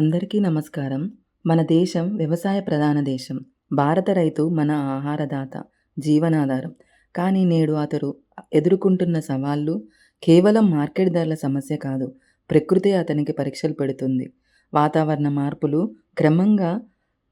అందరికీ నమస్కారం. మన దేశం వ్యవసాయ ప్రధాన దేశం. భారత రైతు మన ఆహారదాత జీవనాధారం. కానీ నేడు అతడు ఎదుర్కొంటున్న సవాళ్ళు కేవలం మార్కెట్ ధరల సమస్య కాదు ప్రకృతి అతనికి పరీక్షలు పెడుతుంది. వాతావరణ మార్పులు క్రమంగా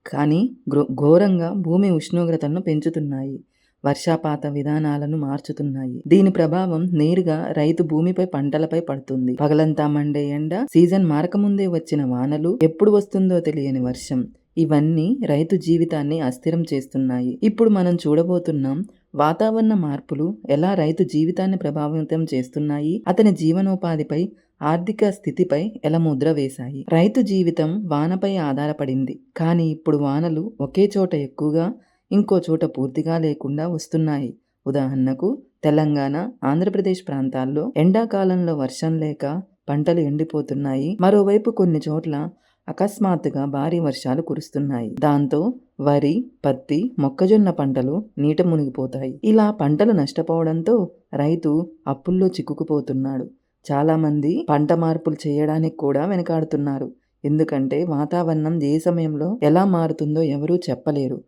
కానీ ఘోరంగా భూమి ఉష్ణోగ్రతలను పెంచుతున్నాయి. వర్షాపాత విధానాలను మార్చుతున్నాయి. దీని ప్రభావం నేరుగా రైతు భూమిపై పంటలపై పడుతుంది. పగలంతా మండే ఎండ సీజన్ మారకముందే వచ్చిన వానలు ఎప్పుడు వస్తుందో తెలియని వర్షం. ఇవన్నీ రైతు జీవితాన్ని అస్థిరం చేస్తున్నాయి. ఇప్పుడు మనం చూడబోతున్నాం వాతావరణ మార్పులు ఎలా రైతు జీవితాన్ని ప్రభావితం చేస్తున్నాయి అతని జీవనోపాధిపై ఆర్థిక స్థితిపై ఎలా ముద్ర వేశాయి. రైతు జీవితం వానపై ఆధారపడింది. కానీ ఇప్పుడు వానలు ఒకే చోట ఎక్కువగా ఇంకో చోట పూర్తిగా లేకుండా వస్తున్నాయి. ఉదాహరణకు తెలంగాణ ఆంధ్రప్రదేశ్ ప్రాంతాల్లో ఎండాకాలంలో వర్షం లేక పంటలు ఎండిపోతున్నాయి. మరోవైపు కొన్ని చోట్ల అకస్మాత్తుగా భారీ వర్షాలు కురుస్తున్నాయి. దాంతో వరి పత్తి మొక్కజొన్న పంటలు నీట మునిగిపోతాయి. ఇలా పంటలు నష్టపోవడంతో రైతు అప్పుల్లో చిక్కుకుపోతున్నాడు. చాలామంది పంట మార్పులు చేయడానికి కూడా వెనకాడుతున్నారు. ఎందుకంటే వాతావరణం ఏ సమయంలో ఎలా మారుతుందో ఎవరూ చెప్పలేరు.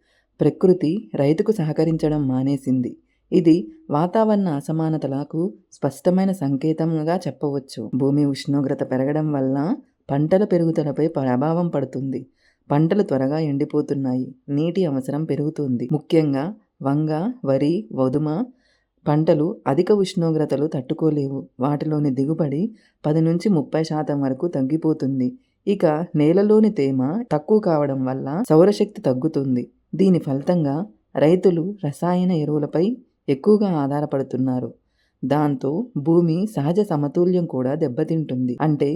ప్రకృతి రైతుకు సహకరించడం మానేసింది. ఇది వాతావరణ అసమానతలకు స్పష్టమైన సంకేతంగా చెప్పవచ్చు. భూమి ఉష్ణోగ్రత పెరగడం వల్ల పంటల పెరుగుదలపై ప్రభావం పడుతుంది. పంటలు త్వరగా ఎండిపోతున్నాయి. నీటి అవసరం పెరుగుతుంది. ముఖ్యంగా వంగ వరి వదుమ పంటలు అధిక ఉష్ణోగ్రతలు తట్టుకోలేవు. వాటిలోని దిగుబడి పది నుంచి ముప్పై శాతం వరకు తగ్గిపోతుంది. ఇక నేలలోని తేమ తక్కువ కావడం వల్ల సౌరశక్తి తగ్గుతుంది. దీని ఫలితంగా రైతులు రసాయన ఎరువులపై ఎక్కువగా ఆధారపడుతున్నారు. దాంతో భూమి సహజ సమతుల్యం కూడా దెబ్బతింటుంది. అంటే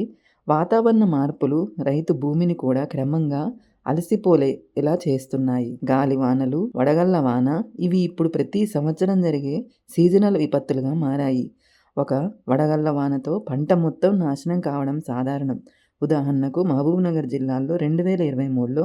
వాతావరణ మార్పులు రైతు భూమిని కూడా క్రమంగా అలసిపోలే ఇలా చేస్తున్నాయి. గాలివానలు వడగళ్ళ వాన ఇవి ఇప్పుడు ప్రతి సంవత్సరం జరిగే సీజనల్ విపత్తులుగా మారాయి. ఒక వడగళ్ళ వానతో పంట మొత్తం నాశనం కావడం సాధారణం. ఉదాహరణకు మహబూబ్నగర్ జిల్లాలో రెండు వేల ఇరవై మూడులో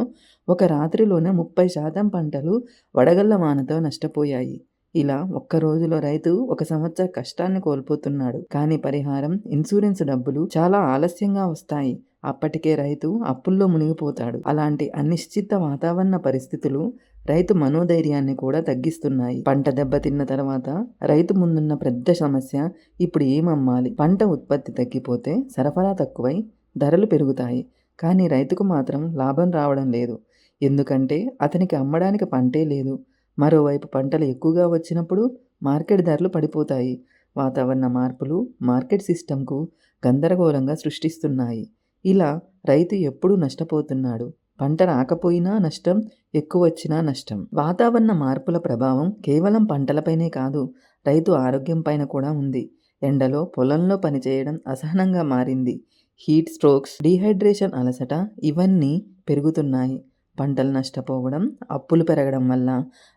ఒక రాత్రిలోనే ముప్పై శాతం పంటలు వడగళ్ళ వానతో నష్టపోయాయి. ఇలా ఒక్క రోజులో రైతు ఒక సంవత్సర కష్టాన్ని కోల్పోతున్నాడు. కానీ పరిహారం ఇన్సూరెన్స్ డబ్బులు చాలా ఆలస్యంగా వస్తాయి. అప్పటికే రైతు అప్పుల్లో మునిగిపోతాడు. అలాంటి అనిశ్చిత వాతావరణ పరిస్థితులు రైతు మనోధైర్యాన్ని కూడా తగ్గిస్తున్నాయి. పంట దెబ్బతిన్న తర్వాత రైతు ముందున్న పెద్ద సమస్య ఇప్పుడు ఏమమ్మాలి? పంట ఉత్పత్తి తగ్గిపోతే సరఫరా తక్కువై ధరలు పెరుగుతాయి. కానీ రైతుకు మాత్రం లాభం రావడం లేదు. ఎందుకంటే అతనికి అమ్మడానికి పంటే లేదు. మరోవైపు పంటలు ఎక్కువగా వచ్చినప్పుడు మార్కెట్ ధరలు పడిపోతాయి. వాతావరణ మార్పులు మార్కెట్ సిస్టంకు గందరగోళంగా సృష్టిస్తున్నాయి. ఇలా రైతు ఎప్పుడూ నష్టపోతున్నాడు. పంట రాకపోయినా నష్టం ఎక్కువ వచ్చినా నష్టం. వాతావరణ మార్పుల ప్రభావం కేవలం పంటలపైనే కాదు రైతు ఆరోగ్యం పైన కూడా ఉంది. ఎండలో పొలంలో పనిచేయడం అసహనంగా మారింది. హీట్ స్ట్రోక్స్ డీహైడ్రేషన్ అలసట ఇవన్నీ పెరుగుతున్నాయి. పంటలు నష్టపోవడం అప్పులు పెరగడం వల్ల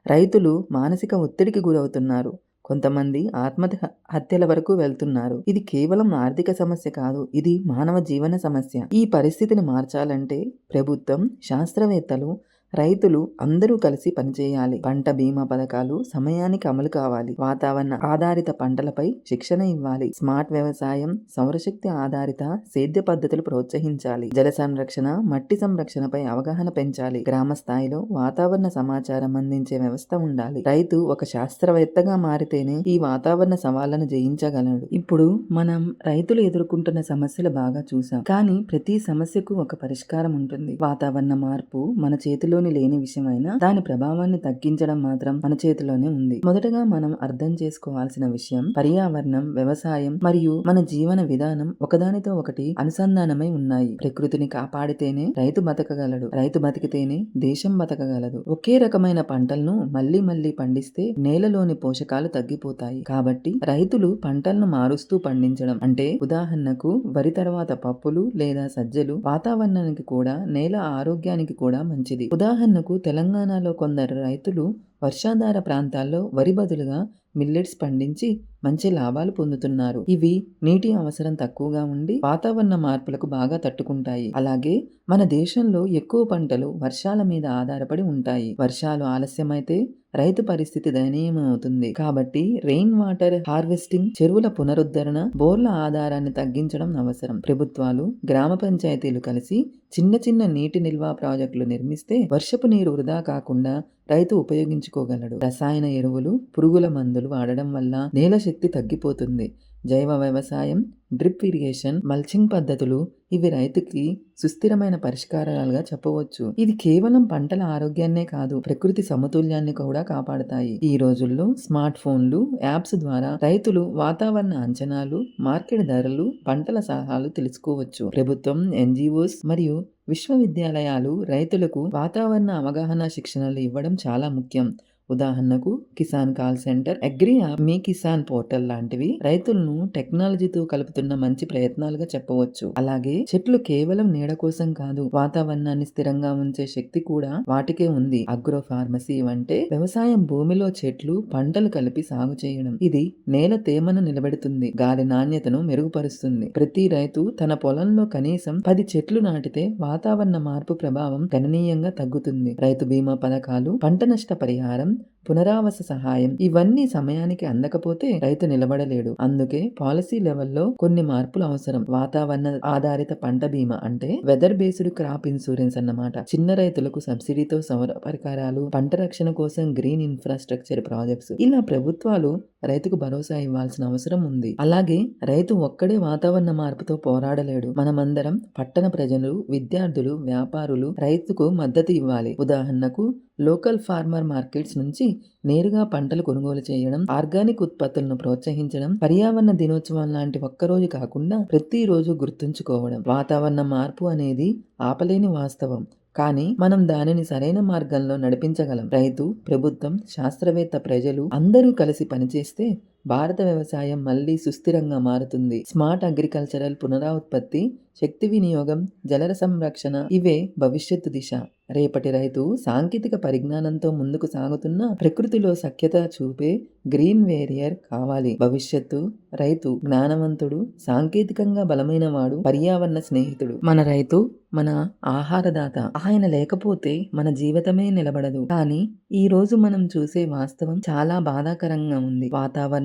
రైతులు మానసిక ఒత్తిడికి గురవుతున్నారు. కొంతమంది ఆత్మహత్య హత్యల వరకు వెళ్తున్నారు. ఇది కేవలం ఆర్థిక సమస్య కాదు ఇది మానవ జీవన సమస్య. ఈ పరిస్థితిని మార్చాలంటే ప్రభుత్వం శాస్త్రవేత్తలు రైతులు అందరూ కలిసి పనిచేయాలి. పంట బీమా పథకాలు సమయానికి అమలు కావాలి. వాతావరణ ఆధారిత పంటలపై శిక్షణ ఇవ్వాలి. స్మార్ట్ వ్యవసాయం సౌరశక్తి ఆధారిత సేద్య పద్ధతులు ప్రోత్సహించాలి. జల సంరక్షణ మట్టి సంరక్షణపై అవగాహన పెంచాలి. గ్రామ స్థాయిలో వాతావరణ సమాచారం అందించే వ్యవస్థ ఉండాలి. రైతు ఒక శాస్త్రవేత్తగా మారితేనే ఈ వాతావరణ సవాళ్ళను జయించగలడు. ఇప్పుడు మనం రైతులు ఎదుర్కొంటున్న సమస్యలు బాగా చూసాం కానీ ప్రతి సమస్యకు ఒక పరిష్కారం ఉంటుంది. వాతావరణ మార్పు మన చేతిలో చేతిలోని లేని విషయమైనా దాని ప్రభావాన్ని తగ్గించడం మాత్రం మన చేతిలోనే ఉంది. మొదటగా మనం అర్థం చేసుకోవాల్సిన విషయం పర్యావరణం వ్యవసాయం మరియు మన జీవన విధానం ఒకదానితో ఒకటి అనుసంధానమై ఉన్నాయి. ప్రకృతిని కాపాడితేనే రైతు బతకగలడు. రైతు బతికితేనే దేశం బతకగలదు. ఒకే రకమైన పంటలను మళ్ళీ మళ్ళీ పండిస్తే నేలలోని పోషకాలు తగ్గిపోతాయి. కాబట్టి రైతులు పంటలను మారుస్తూ పండించడం అంటే ఉదాహరణకు వరి తర్వాత పప్పులు లేదా సజ్జలు వాతావరణానికి కూడా నేల ఆరోగ్యానికి కూడా మంచిది. ఉదాహరణకు తెలంగాణలో కొందరు రైతులు వర్షాధార ప్రాంతాల్లో వరి బదులుగా మిల్లెట్స్ పండించి మంచి లాభాలు పొందుతున్నారు. ఇవి నీటి అవసరం తక్కువగా ఉండి వాతావరణ మార్పులకు బాగా తట్టుకుంటాయి. అలాగే మన దేశంలో ఎక్కువ పంటలు వర్షాల మీద ఆధారపడి ఉంటాయి. వర్షాలు ఆలస్యమైతే రైతు పరిస్థితి దయనీయమవుతుంది. కాబట్టి రెయిన్ వాటర్ హార్వెస్టింగ్ చెరువుల పునరుద్ధరణ బోర్ల ఆధారాన్ని తగ్గించడం అవసరం. ప్రభుత్వాలు గ్రామ పంచాయతీలు కలిసి చిన్న చిన్న నీటి నిల్వ ప్రాజెక్టులు నిర్మిస్తే వర్షపు నీరు వృధా కాకుండా రైతు ఉపయోగించుకోగలడు. రసాయన ఎరువులు పురుగుల మందులు వాడడం వల్ల నేల శక్తి తగ్గిపోతుంది. జైవ వ్యవసాయం డ్రిప్ ఇరిగేషన్ మల్చింగ్ పద్ధతులు ఇవి రైతుకి సుస్థిరమైన పరిష్కారాలుగా చెప్పవచ్చు. ఇది కేవలం పంటల ఆరోగ్యాన్నే కాదు ప్రకృతి సమతుల్యాన్ని కూడా కాపాడతాయి. ఈ రోజుల్లో స్మార్ట్ ఫోన్లు యాప్స్ ద్వారా రైతులు వాతావరణ అంచనాలు మార్కెట్ ధరలు పంటల సలహాలు తెలుసుకోవచ్చు. ప్రభుత్వం ఎన్జిఓస్ మరియు విశ్వవిద్యాలయాలు రైతులకు వాతావరణ అవగాహన శిక్షణలు ఇవ్వడం చాలా ముఖ్యం. ఉదాహరణకు Kisan call centre agri app మీ కిసాన్ పోర్టల్ లాంటివి రైతులను టెక్నాలజీతో కలుపుతున్న మంచి ప్రయత్నాలుగా చెప్పవచ్చు. అలాగే చెట్లు కేవలం నీడ కోసం కాదు వాతావరణాన్ని స్థిరంగా ఉంచే శక్తి కూడా వాటికే ఉంది. అగ్రో ఫార్మసీ అంటే వ్యవసాయం భూమిలో చెట్లు పంటలు కలిపి సాగు చేయడం. ఇది నేల తేమను నిలబెడుతుంది గాలి నాణ్యతను మెరుగుపరుస్తుంది. ప్రతి రైతు తన పొలంలో కనీసం పది చెట్లు నాటితే వాతావరణ మార్పు ప్రభావం గణనీయంగా తగ్గుతుంది. రైతు బీమా పథకాలు పంట నష్ట పరిహారం పునరావాస సహాయం ఇవన్నీ సమయానికి అందకపోతే రైతు నిలబడలేడు. అందుకే పాలసీ లెవెల్లో కొన్ని మార్పులు అవసరం. వాతావరణ ఆధారిత పంట బీమా అంటే వెదర్ బేస్డ్ క్రాప్ ఇన్సూరెన్స్ అన్నమాట. చిన్న రైతులకు సబ్సిడీతో సౌర పరికరాలు పంట రక్షణ కోసం గ్రీన్ ఇన్ఫ్రాస్ట్రక్చర్ ప్రాజెక్ట్స్. ఇలా ప్రభుత్వాలు రైతుకు భరోసా ఇవ్వాల్సిన అవసరం ఉంది. అలాగే రైతు ఒక్కడే వాతావరణ మార్పుతో పోరాడలేడు. మనమందరం పట్టణ ప్రజలు విద్యార్థులు వ్యాపారులు రైతుకు మద్దతు ఇవ్వాలి. ఉదాహరణకు లోకల్ ఫార్మర్ మార్కెట్స్ నుంచి నేరుగా పంటలు కొనుగోలు చేయడం ఆర్గానిక్ ఉత్పత్తులను ప్రోత్సహించడం పర్యావరణ దినోత్సవం లాంటి ఒక్కరోజు కాకుండా ప్రతిరోజు గుర్తుంచుకోవడం. వాతావరణ మార్పు అనేది ఆపలేని వాస్తవం. కానీ మనం దానిని సరైన మార్గంలో నడిపించగలం. రైతు ప్రభుత్వం శాస్త్రవేత్త ప్రజలు అందరూ కలిసి పనిచేస్తే భారత వ్యవసాయం మళ్ళీ సుస్థిరంగా మారుతుంది. స్మార్ట్ అగ్రికల్చరల్ పునరావుత్పత్తి శక్తి వినియోగం జలర సంరక్షణ ఇవే భవిష్యత్తు దిశ. రేపటి రైతు సాంకేతిక పరిజ్ఞానంతో ముందుకు సాగుతున్న ప్రకృతిలో సఖ్యత చూపే గ్రీన్ వేరియర్ కావాలి. భవిష్యత్తు రైతు జ్ఞానవంతుడు సాంకేతికంగా బలమైన వాడు పర్యావరణ స్నేహితుడు. మన రైతు మన ఆహారదాత. ఆయన లేకపోతే మన జీవితమే నిలబడదు. కానీ ఈ రోజు మనం చూసే వాస్తవం చాలా బాధాకరంగా ఉంది.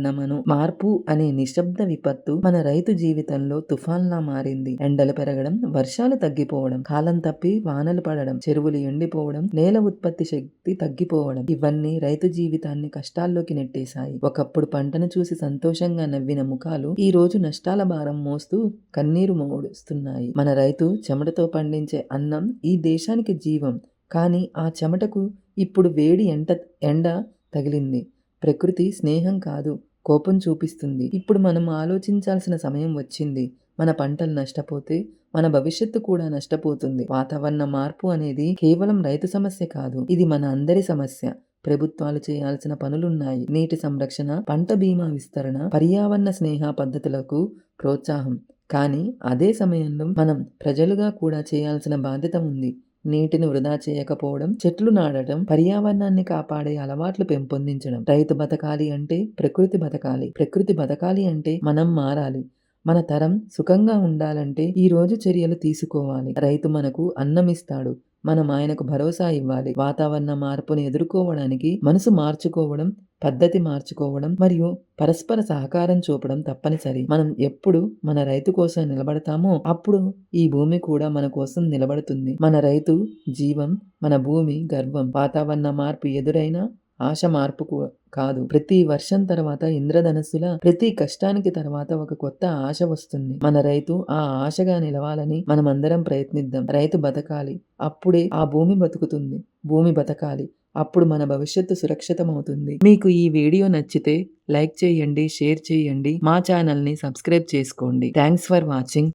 వాతావరణమను మార్పు అనే నిశ్శబ్ద విపత్తు మన రైతు జీవితంలో తుఫాన్లా మారింది. ఎండలు పెరగడం వర్షాలు తగ్గిపోవడం కాలం తప్పి వానలు పడడం చెరువులు ఎండిపోవడం నేల ఉత్పత్తి శక్తి తగ్గిపోవడం ఇవన్నీ రైతు జీవితాన్ని కష్టాల్లోకి నెట్టేశాయి. ఒకప్పుడు పంటను చూసి సంతోషంగా నవ్విన ముఖాలు ఈ రోజు నష్టాల భారం మోస్తూ కన్నీరు మోడుస్తున్నాయి. మన రైతు చెమటతో పండించే అన్నం ఈ దేశానికి జీవం. కానీ ఆ చెమటకు ఇప్పుడు వేడి ఎంట ఎండ తగిలింది. ప్రకృతి స్నేహం కాదు. కోపం చూపిస్తుంది. ఇప్పుడు మనం ఆలోచించాల్సిన సమయం వచ్చింది. మన పంటలు నష్టపోతే మన భవిష్యత్తు కూడా నష్టపోతుంది. వాతావరణ మార్పు అనేది కేవలం రైతు సమస్య కాదు. ఇది మన అందరి సమస్య. ప్రభుత్వాలు చేయాల్సిన పనులున్నాయి. నీటి సంరక్షణ పంట బీమా విస్తరణ పర్యావరణ స్నేహ పద్ధతులకు ప్రోత్సాహం. కానీ అదే సమయంలో మనం ప్రజలుగా కూడా చేయాల్సిన బాధ్యత ఉంది. నీటిని వృధా చేయకపోవడం చెట్లు నాటడం పర్యావరణాన్ని కాపాడే అలవాట్లు పెంపొందించడం. రైతు బతకాలి అంటే ప్రకృతి బతకాలి. ప్రకృతి బతకాలి అంటే మనం మారాలి. మన తరం సుఖంగా ఉండాలంటే ఈ రోజు చర్యలు తీసుకోవాలి. రైతు మనకు అన్నం ఇస్తాడు మనం ఆయనకు భరోసా ఇవ్వాలి. వాతావరణ మార్పును ఎదుర్కోవడానికి మనసు మార్చుకోవడం పద్ధతి మార్చుకోవడం మరియు పరస్పర సహకారం చూపడం తప్పనిసరి. మనం ఎప్పుడు మన రైతు కోసం నిలబడతామో అప్పుడు ఈ భూమి కూడా మన కోసం నిలబడుతుంది. మన రైతు జీవం మన భూమి గర్వం. వాతావరణ మార్పు ఎదురైనా ఆశ మార్పు కాదు. ప్రతి వర్షం తర్వాత ఇంద్రధనస్సుల ప్రతి కష్టానికి తర్వాత ఒక కొత్త ఆశ వస్తుంది. మన రైతు ఆ ఆశగా నిలవాలని మనమందరం ప్రయత్నిద్దాం. రైతు బతకాలి. అప్పుడే ఆ భూమి బతుకుతుంది. భూమి బతకాలి. అప్పుడు మన భవిష్యత్తు సురక్షితమవుతుంది. మీకు ఈ వీడియో నచ్చితే లైక్ చేయండి షేర్ చేయండి. మా ఛానల్ని సబ్స్క్రైబ్ చేసుకోండి. Thanks for watching.